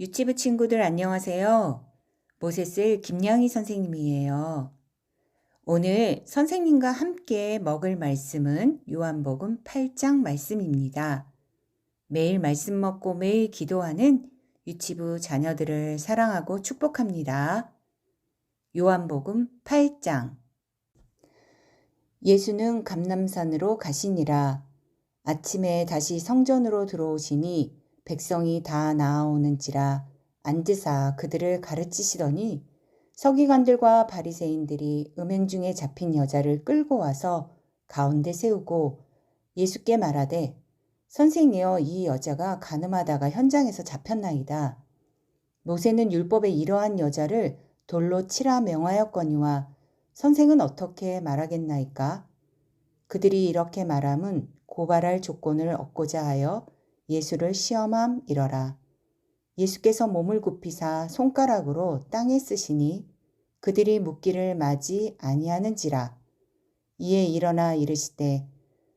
유치부 친구들 안녕하세요. 모세스 김양희 선생님이에요. 오늘 선생님과 함께 먹을 말씀은 요한복음 8장 말씀입니다. 매일 말씀 먹고 매일 기도하는 유치부 자녀들을 사랑하고 축복합니다. 요한복음 8장 예수는 감남산으로 가시니라. 아침에 다시 성전으로 들어오시니 백성이 다 나아오는지라 앉으사 그들을 가르치시더니 서기관들과 바리새인들이 음행 중에 잡힌 여자를 끌고 와서 가운데 세우고 예수께 말하되 선생이여 이 여자가 가늠하다가 현장에서 잡혔나이다. 모세는 율법에 이러한 여자를 돌로 치라 명하였거니와 선생은 어떻게 말하겠나이까? 그들이 이렇게 말함은 고발할 조건을 얻고자 하여 예수를 시험함 이러라. 예수께서 몸을 굽히사 손가락으로 땅에 쓰시니 그들이 묻기를 맞이 아니하는지라. 이에 일어나 이르시되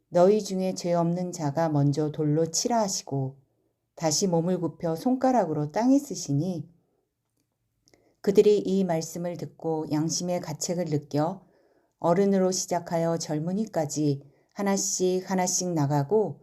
너희 중에 죄 없는 자가 먼저 돌로 치라 하시고 다시 몸을 굽혀 손가락으로 땅에 쓰시니 그들이 이 말씀을 듣고 양심의 가책을 느껴 어른으로 시작하여 젊은이까지 하나씩 하나씩 나가고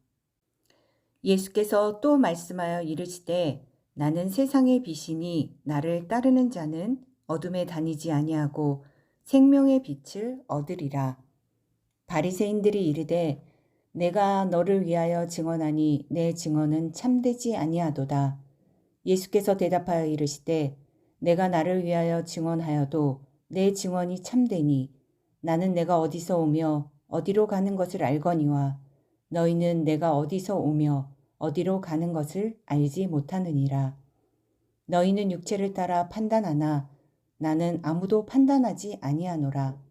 예수께서 또 말씀하여 이르시되 나는 세상의 빛이니 나를 따르는 자는 어둠에 다니지 아니하고 생명의 빛을 얻으리라. 바리새인들이 이르되 내가 너를 위하여 증언하니 내 증언은 참되지 아니하도다. 예수께서 대답하여 이르시되 내가 나를 위하여 증언하여도 내 증언이 참되니 나는 내가 어디서 오며 어디로 가는 것을 알거니와 너희는 내가 어디서 오며 어디로 가는 것을 알지 못하느니라. 너희는 육체를 따라 판단하나 나는 아무도 판단하지 아니하노라.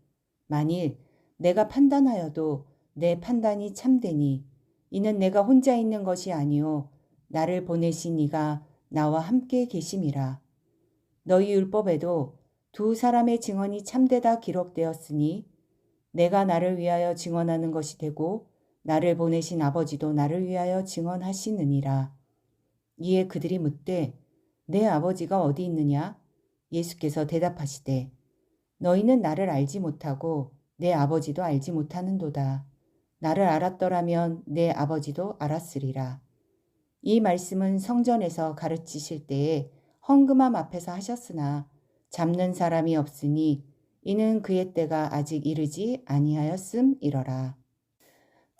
만일 내가 판단하여도 내 판단이 참되니 이는 내가 혼자 있는 것이 아니요 나를 보내신 이가 나와 함께 계심이라. 너희 율법에도 두 사람의 증언이 참되다 기록되었으니 내가 나를 위하여 증언하는 것이 되고 나를 보내신 아버지도 나를 위하여 증언하시느니라. 이에 그들이 묻되 내 아버지가 어디 있느냐? 예수께서 대답하시되 너희는 나를 알지 못하고 내 아버지도 알지 못하는도다. 나를 알았더라면 내 아버지도 알았으리라. 이 말씀은 성전에서 가르치실 때에 헝금함 앞에서 하셨으나 잡는 사람이 없으니 이는 그의 때가 아직 이르지 아니하였음이러라.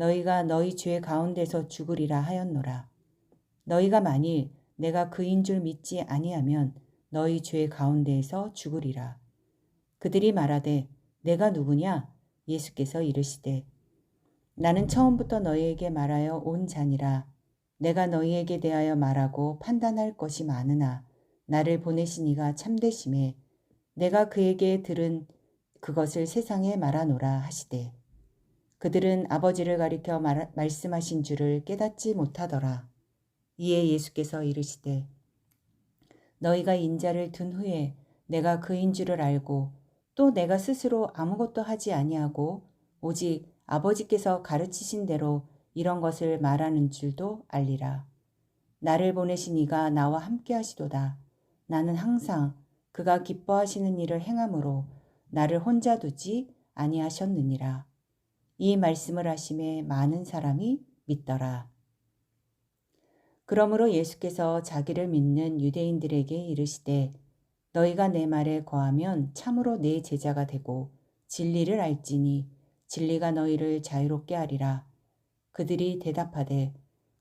너희가 너희 죄 가운데서 죽으리라 하였노라. 너희가 만일 내가 그인 줄 믿지 아니하면 너희 죄 가운데에서 죽으리라. 그들이 말하되 내가 누구냐? 예수께서 이르시되 나는 처음부터 너희에게 말하여 온 자니라. 내가 너희에게 대하여 말하고 판단할 것이 많으나 나를 보내신 이가 참되심에 내가 그에게 들은 그것을 세상에 말하노라 하시되 그들은 아버지를 가리켜 말, 말씀하신 줄을 깨닫지 못하더라. 이에 예수께서 이르시되 너희가 인자를 둔 후에 내가 그인 줄을 알고 또 내가 스스로 아무것도 하지 아니하고 오직 아버지께서 가르치신 대로 이런 것을 말하는 줄도 알리라. 나를 보내신 이가 나와 함께 하시도다. 나는 항상 그가 기뻐하시는 일을 행함으로 나를 혼자 두지 아니하셨느니라. 이 말씀을 하심에 많은 사람이 믿더라. 그러므로 예수께서 자기를 믿는 유대인들에게 이르시되 너희가 내 말에 거하면 참으로 내 제자가 되고 진리를 알지니 진리가 너희를 자유롭게 하리라. 그들이 대답하되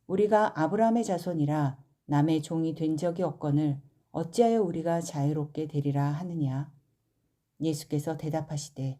우리가 아브라함의 자손이라 남의 종이 된 적이 없거늘 어찌하여 우리가 자유롭게 되리라 하느냐. 예수께서 대답하시되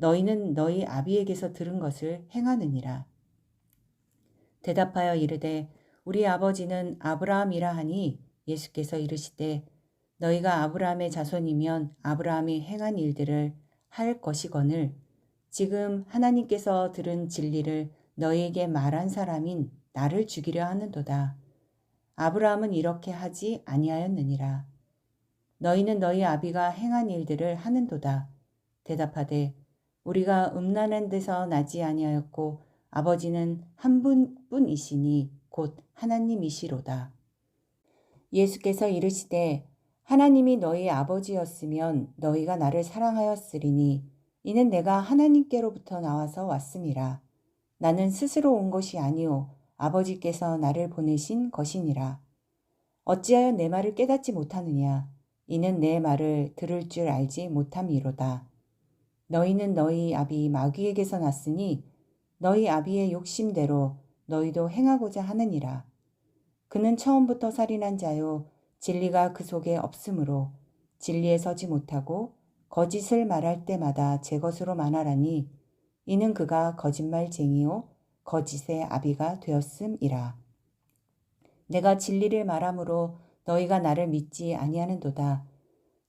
너희는 너희 아비에게서 들은 것을 행하느니라. 대답하여 이르되 우리 아버지는 아브라함이라 하니 예수께서 이르시되 너희가 아브라함의 자손이면 아브라함이 행한 일들을 할 것이거늘 지금 하나님께서 들은 진리를 너희에게 말한 사람인 나를 죽이려 하는도다. 아브라함은 이렇게 하지 아니하였느니라. 너희는 너희 아비가 행한 일들을 하는도다. 대답하되 우리가 음란한 데서 나지 아니하였고 아버지는 한 분뿐이시니 곧 하나님이시로다. 예수께서 이르시되 하나님이 너희 아버지였으면 너희가 나를 사랑하였으리니 이는 내가 하나님께로부터 나와서 왔음이라. 나는 스스로 온 것이 아니오 아버지께서 나를 보내신 것이니라. 어찌하여 내 말을 깨닫지 못하느냐 이는 내 말을 들을 줄 알지 못함이로다. 너희는 너희 아비 마귀에게서 났으니 너희 아비의 욕심대로 너희도 행하고자 하느니라. 그는 처음부터 살인한 자요 진리가 그 속에 없으므로 진리에 서지 못하고 거짓을 말할 때마다 제 것으로 말하라니 이는 그가 거짓말쟁이요 거짓의 아비가 되었음이라. 내가 진리를 말함으로 너희가 나를 믿지 아니하는도다.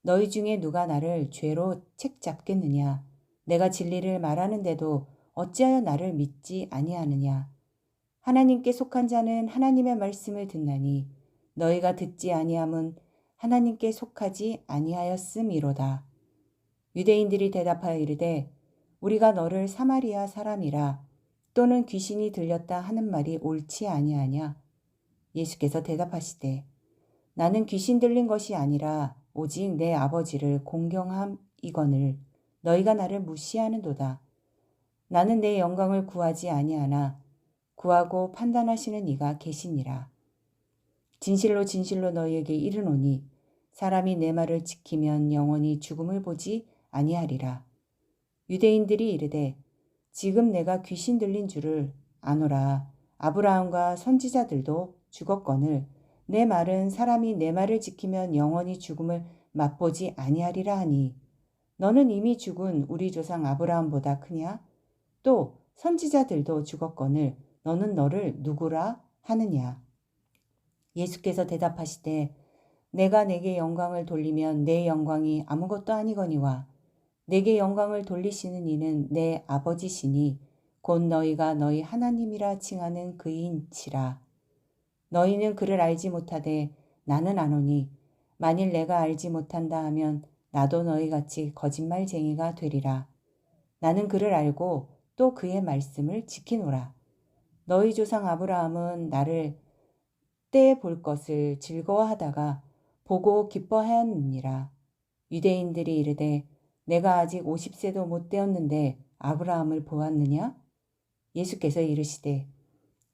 너희 중에 누가 나를 죄로 책 잡겠느냐? 내가 진리를 말하는데도 어찌하여 나를 믿지 아니하느냐? 하나님께 속한 자는 하나님의 말씀을 듣나니 너희가 듣지 아니함은 하나님께 속하지 아니하였음이로다. 유대인들이 대답하여 이르되 우리가 너를 사마리아 사람이라 또는 귀신이 들렸다 하는 말이 옳지 아니하냐? 예수께서 대답하시되 나는 귀신 들린 것이 아니라 오직 내 아버지를 공경함 이거늘 너희가 나를 무시하는도다. 나는 내 영광을 구하지 아니하나 구하고 판단하시는 이가 계시니라. 진실로 진실로 너희에게 이르노니 사람이 내 말을 지키면 영원히 죽음을 보지 아니하리라. 유대인들이 이르되 지금 내가 귀신 들린 줄을 아노라. 아브라함과 선지자들도 죽었거늘 내 말은 사람이 내 말을 지키면 영원히 죽음을 맛보지 아니하리라 하니 너는 이미 죽은 우리 조상 아브라함보다 크냐? 또 선지자들도 죽었거늘 너는 너를 누구라 하느냐? 예수께서 대답하시되 내가 내게 영광을 돌리면 내 영광이 아무것도 아니거니와 내게 영광을 돌리시는 이는 내 아버지시니 곧 너희가 너희 하나님이라 칭하는 그인치라. 너희는 그를 알지 못하되 나는 아노니 만일 내가 알지 못한다 하면 나도 너희같이 거짓말쟁이가 되리라. 나는 그를 알고 또 그의 말씀을 지키노라. 너희 조상 아브라함은 나를 때에 볼 것을 즐거워하다가 보고 기뻐하였느니라. 유대인들이 이르되 내가 아직 50세도 못 되었는데 아브라함을 보았느냐? 예수께서 이르시되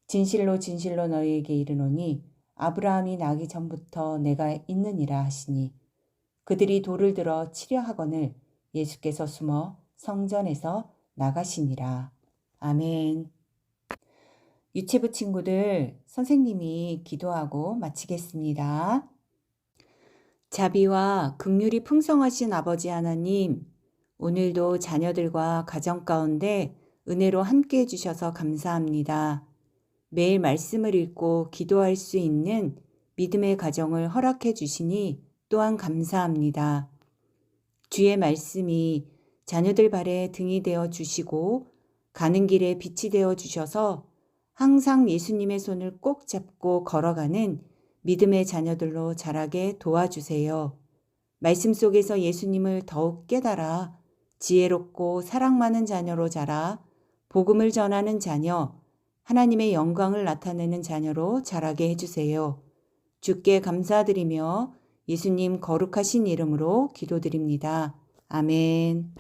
진실로 진실로 너희에게 이르노니 아브라함이 나기 전부터 내가 있느니라 하시니 그들이 돌을 들어 치려 하거늘 예수께서 숨어 성전에서 나가시니라. 아멘. 유치부 친구들, 선생님이 기도하고 마치겠습니다. 자비와 극률이 풍성하신 아버지 하나님, 오늘도 자녀들과 가정 가운데 은혜로 함께 해주셔서 감사합니다. 매일 말씀을 읽고 기도할 수 있는 믿음의 가정을 허락해 주시니 또한 감사합니다. 주의 말씀이 자녀들 발에 등이 되어 주시고 가는 길에 빛이 되어 주셔서 항상 예수님의 손을 꼭 잡고 걸어가는 믿음의 자녀들로 자라게 도와주세요. 말씀 속에서 예수님을 더욱 깨달아 지혜롭고 사랑 많은 자녀로 자라 복음을 전하는 자녀, 하나님의 영광을 나타내는 자녀로 자라게 해주세요. 주께 감사드리며 예수님 거룩하신 이름으로 기도드립니다. 아멘.